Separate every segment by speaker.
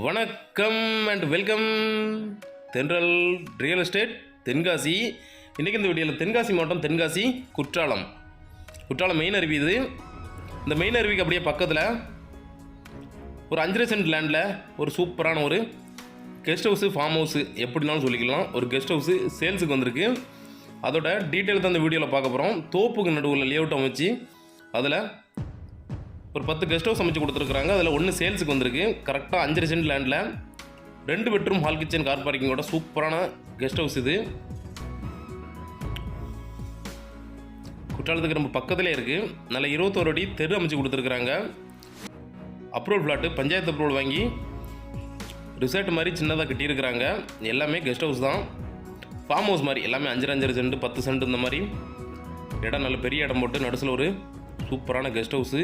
Speaker 1: வணக்கம் and welcome Thendral real estate Tenkasi. இன்றைக்கி இந்த வீடியோவில் தென்காசி மாவட்டம் தென்காசி குற்றாலம். குற்றாலம் மெயின் அருவி இது. இந்த மெயின் அருவிக்கு அப்படியே பக்கத்தில் ஒரு அஞ்சரை சென்ட் லேண்டில் ஒரு சூப்பரான ஒரு கெஸ்ட் ஹவுஸு ஃபார்ம் ஹவுஸு எப்படினாலும் சொல்லிக்கலாம். ஒரு கெஸ்ட் ஹவுஸு சேல்ஸுக்கு வந்திருக்கு. அதோட டீட்டெயில் தான் இந்த வீடியோவில் பார்க்க போகிறோம் தோப்புக்கு நடுவில் லேஅவுட் அமைச்சு அதில் ஒரு பத்து கெஸ்ட் ஹவுஸ் அமைச்சு கொடுத்துருக்குறாங்க. அதில் ஒன்று சேல்ஸுக்கு வந்திருக்கு. கரெக்டாக அஞ்சரை சென்ட் லேண்டில் ரெண்டு பெட்ரூம் ஹால் கிச்சன் கார் பார்க்கிங்கோட சூப்பரான கெஸ்ட் ஹவுஸ் இது. குற்றாலத்துக்கு ரொம்ப பக்கத்துலேயே இருக்குது நல்ல இருபத்தோரு அடி தெரு அமைச்சு கொடுத்துருக்குறாங்க. அப்ரூவல் ஃப்ளாட்டு பஞ்சாயத்து அப்ரூவல் வாங்கி ரிசார்ட் மாதிரி சின்னதாக கட்டியிருக்கிறாங்க. எல்லாமே கெஸ்ட் ஹவுஸ் தான். ஃபார்ம் ஹவுஸ் மாதிரி எல்லாமே அஞ்சரை அஞ்சரை சென்ட் பத்து சென்ட் இந்த மாதிரி. இடம் நல்ல பெரிய இடம் போட்டு நடுசில் ஒரு சூப்பரான கெஸ்ட் ஹவுஸு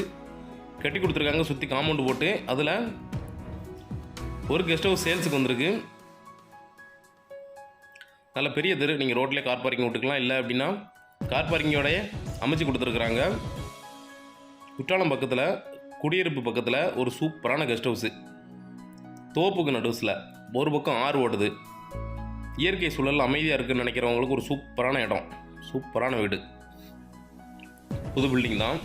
Speaker 1: கட்டி கொடுத்துருக்காங்க சுற்றி காம்பவுண்டு போட்டு. அதில் ஒரு கெஸ்ட் ஹவுஸ் சேல்ஸுக்கு வந்திருக்கு. நல்ல பெரிய தெரு. நீங்கள் ரோட்லேயே கார் பார்க்கிங் விட்டுக்கலாம். இல்லை அப்படின்னா கார் பார்க்கிங்கோடைய அமைச்சு கொடுத்துருக்குறாங்க. குற்றாலம் பக்கத்தில் குடியிருப்பு பக்கத்தில் ஒரு சூப்பரான கெஸ்ட் ஹவுஸு தோப்புக்கு நடுவில் ஒரு பக்கம் ஆறு ஓடுது. இயற்கை சூழல் அமைதியாக இருக்குன்னு நினைக்கிறவங்களுக்கு ஒரு சூப்பரான இடம். சூப்பரான வீடு. புது பில்டிங் தான்.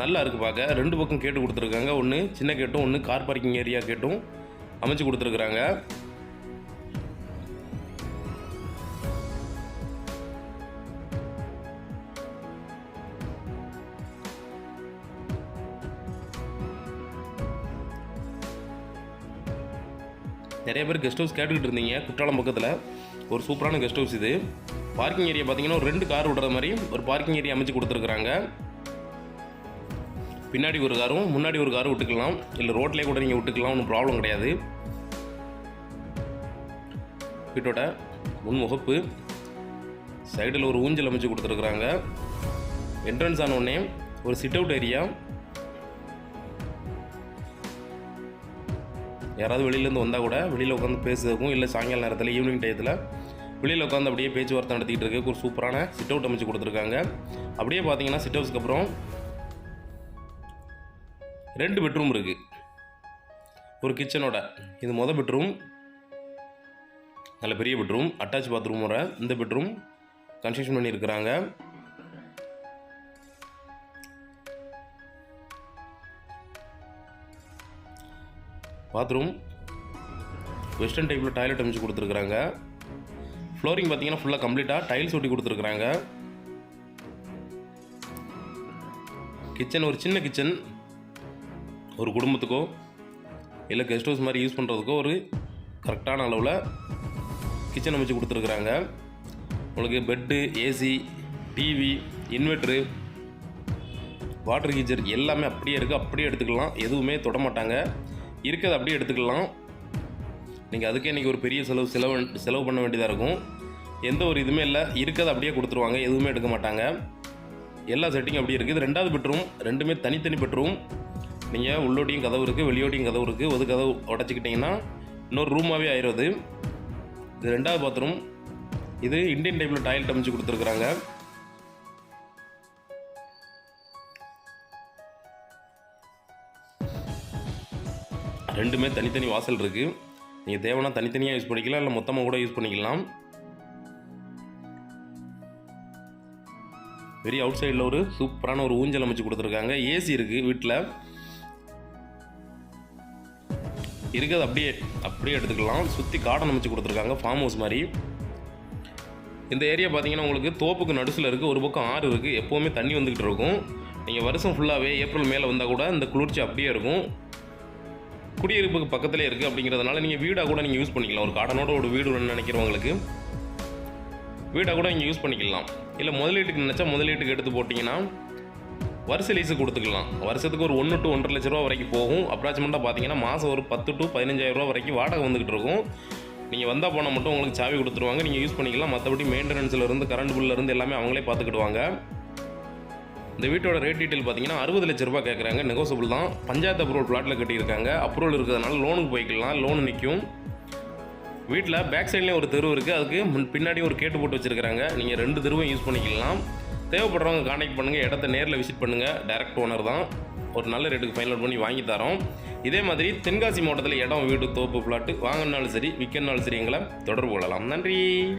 Speaker 1: நல்லா இருக்குது பார்க்க ரெண்டு பக்கம் கேட்டு கொடுத்துருக்காங்க. ஒன்று சின்ன கேட்டும் ஒன்று கார் பார்க்கிங் ஏரியா கேட்டும் அமைச்சு கொடுத்துருக்குறாங்க. நிறைய பேர் கெஸ்ட் ஹவுஸ் கேட்டுக்கிட்டு இருந்தீங்க. குற்றாலம் பக்கத்தில். ஒரு சூப்பரான கெஸ்ட் ஹவுஸ் இது. பார்க்கிங் ஏரியா பார்த்தீங்கன்னா ஒரு ரெண்டு கார் விடுற மாதிரி ஒரு பார்க்கிங் ஏரியா அமைச்சு கொடுத்துருக்குறாங்க. பின்னாடி ஒரு காரும் முன்னாடி ஒரு காரும் விட்டுக்கலாம். இல்லை ரோட்லேயே கூட நீங்கள் விட்டுக்கலாம் ஒன்றும் ப்ராப்ளம் கிடையாது. வீட்டோட முன்முகப்பு சைடில் ஒரு ஊஞ்சல் அமைச்சு கொடுத்துருக்குறாங்க. என்ட்ரன்ஸ் ஆன ஒரு சிட் அவுட் ஏரியா யாராவது வெளியிலேருந்து வந்தால் கூட வெளியில் உட்காந்து பேசுறதுக்கும் இல்லை சாயங்கால நேரத்தில் ஈவினிங் டயத்தில் வெளியில் உட்காந்து அப்படியே பேச்சுவார்த்தை நடத்திக்கிட்டு இருக்க ஒரு சூப்பரான சிட் அவுட் அமைச்சு கொடுத்துருக்காங்க. அப்படியே பார்த்தீங்கன்னா சிட் ஹவுஸ்க்கு அப்புறம் ரெண்டு பெட்ரூம் இருக்குது ஒரு கிச்சனோட இது மொதல் பெட்ரூம் நல்ல பெரிய பெட்ரூம் அட்டாச் பாத்ரூம் வர இந்த பெட்ரூம் கன்ஸ்ட்ரக்ஷன் பண்ணியிருக்கிறாங்க பாத்ரூம் வெஸ்டர்ன் டைப்பில் டாய்லெட் அமைச்சு கொடுத்துருக்குறாங்க. ஃப்ளோரிங் பார்த்தீங்கன்னா ஃபுல்லாக கம்ப்ளீட்டாக டைல்ஸ் ஒட்டி கொடுத்துருக்குறாங்க. கிச்சன் ஒரு சின்ன கிச்சன் ஒரு குடும்பத்துக்கோ இல்லை கெஸ்ட் ஹவுஸ் மாதிரி யூஸ் பண்ணுறதுக்கோ ஒரு கரெக்டான அளவில் கிச்சன் அமைச்சு கொடுத்துருக்குறாங்க. உங்களுக்கு bed AC TV inverter water heater எல்லாமே அப்படியே இருக்குது அப்படியே எடுத்துக்கலாம். எதுவுமே தொட மாட்டாங்க. இருக்கிறது அப்படியே எடுத்துக்கலாம். நீங்கள் அதுக்கே இன்றைக்கி ஒரு பெரிய செலவு செலவு செலவு பண்ண வேண்டியதாக இருக்கும். எந்த ஒரு இதுவுமே இல்லை. இருக்கிறது அப்படியே கொடுத்துருவாங்க. எதுவுமே எடுக்க மாட்டாங்க. எல்லா செட்டிங்கும் அப்படியே இருக்குது இது ரெண்டாவது பெட்ரூம் ரெண்டுமே தனித்தனி பெட்ரூம் நீங்கள் உள்ளோடையும் கதவு இருக்குது வெளியோடையும் கதவு இருக்குது ஒரு கதவு உடச்சிக்கிட்டிங்கன்னா இன்னொரு ரூமாகவே ஆயிடுது இது ரெண்டாவது பாத்ரூம் இது இந்தியன் டைப்பில் டாய்லெட் அமைச்சு கொடுத்துருக்குறாங்க. ரெண்டுமே தனித்தனி வாசல் இருக்குது நீங்கள் தேவைன்னா தனித்தனியாக யூஸ் பண்ணிக்கலாம் இல்லை மொத்தமாக கூட யூஸ் பண்ணிக்கலாம். வெரி அவுட் சைடில் ஒரு சூப்பரான ஒரு ஊஞ்சல் அமைச்சு கொடுத்துருக்காங்க. ஏசி இருக்குது வீட்டில் இருக்கிறது அப்படியே அப்படியே எடுத்துக்கலாம். சுற்றி கார்டன் அமைச்சு கொடுத்துருக்காங்க ஃபார்ம் ஹவுஸ் மாதிரி. இந்த ஏரியா பார்த்தீங்கன்னா உங்களுக்கு தோப்புக்கு நடுசில் இருக்குது ஒரு பக்கம் ஆறு இருக்குது எப்போவுமே தண்ணி வந்துக்கிட்டு இருக்கும். நீங்கள் வருஷம் ஃபுல்லாகவே ஏப்ரல் மேலே வந்தால் கூட இந்த குளிர்ச்சி அப்படியே இருக்கும். குடியிருப்புக்கு பக்கத்துலேயே இருக்குது அப்படிங்கிறதுனால நீங்கள் வீடாக கூட நீங்கள் யூஸ் பண்ணிக்கலாம். ஒரு கார்டனோட ஒரு வீடு நினைக்கிறவங்களுக்கு. வீடாக கூட நீங்கள் யூஸ் பண்ணிக்கலாம். இல்லை முதலீட்டுக்கு நினச்சா முதலீட்டுக்கு எடுத்து போட்டிங்கன்னா வருஷ லீஸு கொடுத்துக்கலாம். வருஷத்துக்கு ஒரு ஒன்று டு ஒன்றரை லட்ச ரூபா வரைக்கும் போகும். அப்ராக்சிமெண்ட்டாக பார்த்தீங்கன்னா மாதம் ஒரு பத்து டு பதினஞ்சாயிரம் ரூபா வரைக்கும் வாடகை வந்துக்கிட்டு இருக்கும். நீங்கள் வந்தால் போனால் மட்டும் உங்களுக்கு சாவி கொடுத்துருவாங்க. நீங்கள் யூஸ் பண்ணிக்கலாம். மற்றபடி மெயின்டெனன்ஸ்லேருந்து கரண்ட் பில்லருந்து எல்லாமே அவங்களே பார்த்துக்கிடுவாங்க இந்த வீட்டோட ரேட் டீட்டெயில் பார்த்தீங்கன்னா அறுபது லட்ச ரூபா கேட்குறாங்க நெகோசபிள் தான். பஞ்சாயத்து அப்ரூவல் பிளாட்டில் கட்டியிருக்காங்க. அப்ரூவல் இருக்கிறதுனால லோனுக்கு போய்க்கலாம். லோன் நிற்கும் வீட்டில் பேக் சைட்லேயும் ஒரு தெருவு இருக்குது அதுக்கு முன் பின்னாடி ஒரு கேட்டு போட்டு வச்சுருக்காங்க. நீங்கள் ரெண்டு தெருவும் யூஸ் பண்ணிக்கலாம். தேவைப்படுறவங்க காண்டாக்ட் பண்ணுங்கள் இடத்த நேரில் விசிட் பண்ணுங்கள் டைரக்ட் ஓனர் தான். ஒரு நல்ல ரேட்டுக்கு ஃபைனல் பண்ணி வாங்கி தரோம். இதே மாதிரி தென்காசி மாவட்டத்தில் இடம் வீடு தோப்பு பிளாட்டு வாங்கினாலும் சரி விற்கனாலும் சரி எங்களை தொடர்பு கொள்ளலாம். நன்றி.